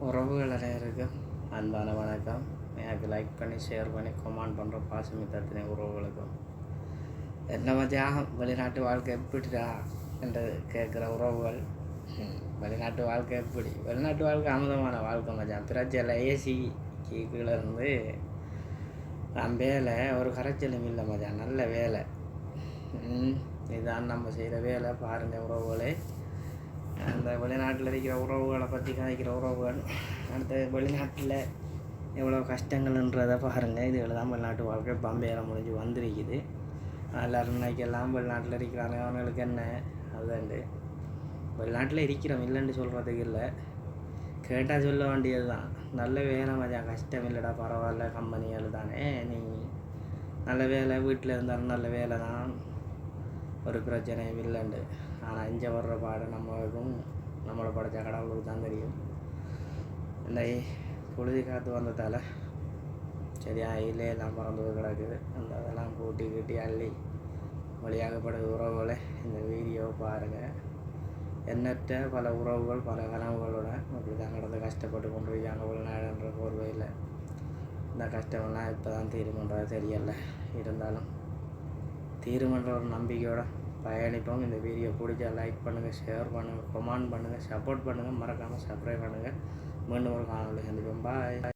உறவுகள் அனைவருக்கும் அன்பான வணக்கம். எனக்கு லைக் பண்ணி ஷேர் பண்ணி கமெண்ட் பண்ணுற பாசமித்தத்தினை உறவுகளுக்கும். என்ன தியாகம் வெளிநாட்டு வாழ்க்கை எப்படிடா? என்று கேட்குற உறவுகள். வெளிநாட்டு வாழ்க்கை எப்படி? வெளிநாட்டு வாழ்க்கை அமுதமான வாழ்க்கை மச்சான். பிரச்சல ஏசி கீழே இருந்து நான் வேலை ஒரு கரைச்சலும் இல்லை மச்சான். நல்ல வேலை. இதுதான் நம்ம செய்கிற வேலை. பாருங்கள் உறவுகளே. அந்த வெளிநாட்டில் இருக்கிற உறவுகளை பற்றி காய்க்கிற உறவுகள். அடுத்து வெளிநாட்டில் எவ்வளோ கஷ்டங்கள்ன்றதை பாருங்கள் இது தான் வெளிநாட்டு வாழ்க்கை பம்பையில் முடிஞ்சு வந்திருக்குது. எல்லோரும் நினைக்கலாம் வெளிநாட்டில் இருக்கிறாங்க அவங்களுக்கு என்ன? அதுதாண்டு வெளிநாட்டில் இருக்கிறோம் இல்லைன்னு சொல்கிறதுக்கு இல்லை. கேட்டால் சொல்ல வேண்டியது தான் நல்ல வேலை மஜா கஷ்டம் இல்லைடா பரவாயில்ல கம்பெனிகள் தானே. நீ நல்ல வேலை வீட்டில் இருந்தாலும் நல்ல வேலை தான். ஒரு பிரச்சனையும் இல்லைண்டு. ஆனால் இங்கே வர்ற பாடு நம்மளுக்கும் நம்மளை படைச்ச கடவுளுக்கு தான் தெரியும். இந்த புழுதி காற்று வந்ததால் சரியா இல்லை எல்லாம் பறந்து கிடக்குது. அந்த அதெல்லாம் கூட்டி கீட்டி அள்ளி வழியாகப்படுது உறவுகளை இந்த வீடியோ பாருங்கள் எண்ணற்ற பல உறவுகள் பல கனவுகளோட அப்படி தான் கடந்து கஷ்டப்பட்டு கொண்டு இருக்காங்க உள்நாடுன்ற போர்வையில். இந்த கஷ்டமெல்லாம் இப்போ தான் தீர்மன்றது தெரியலை. இருந்தாலும் தீர்மன்ற ஒரு நம்பிக்கையோட பயணிப்போம். இந்த வீடியோ பிடிச்சா லைக் பண்ணுங்கள் ஷேர் பண்ணுங்கள் கமெண்ட் பண்ணுங்கள் சப்போர்ட் பண்ணுங்கள் மறக்காமல் சப்ஸ்கிரைப் பண்ணுங்கள் மீண்டும் ஒரு காணொலி சந்திப்போம். பாய்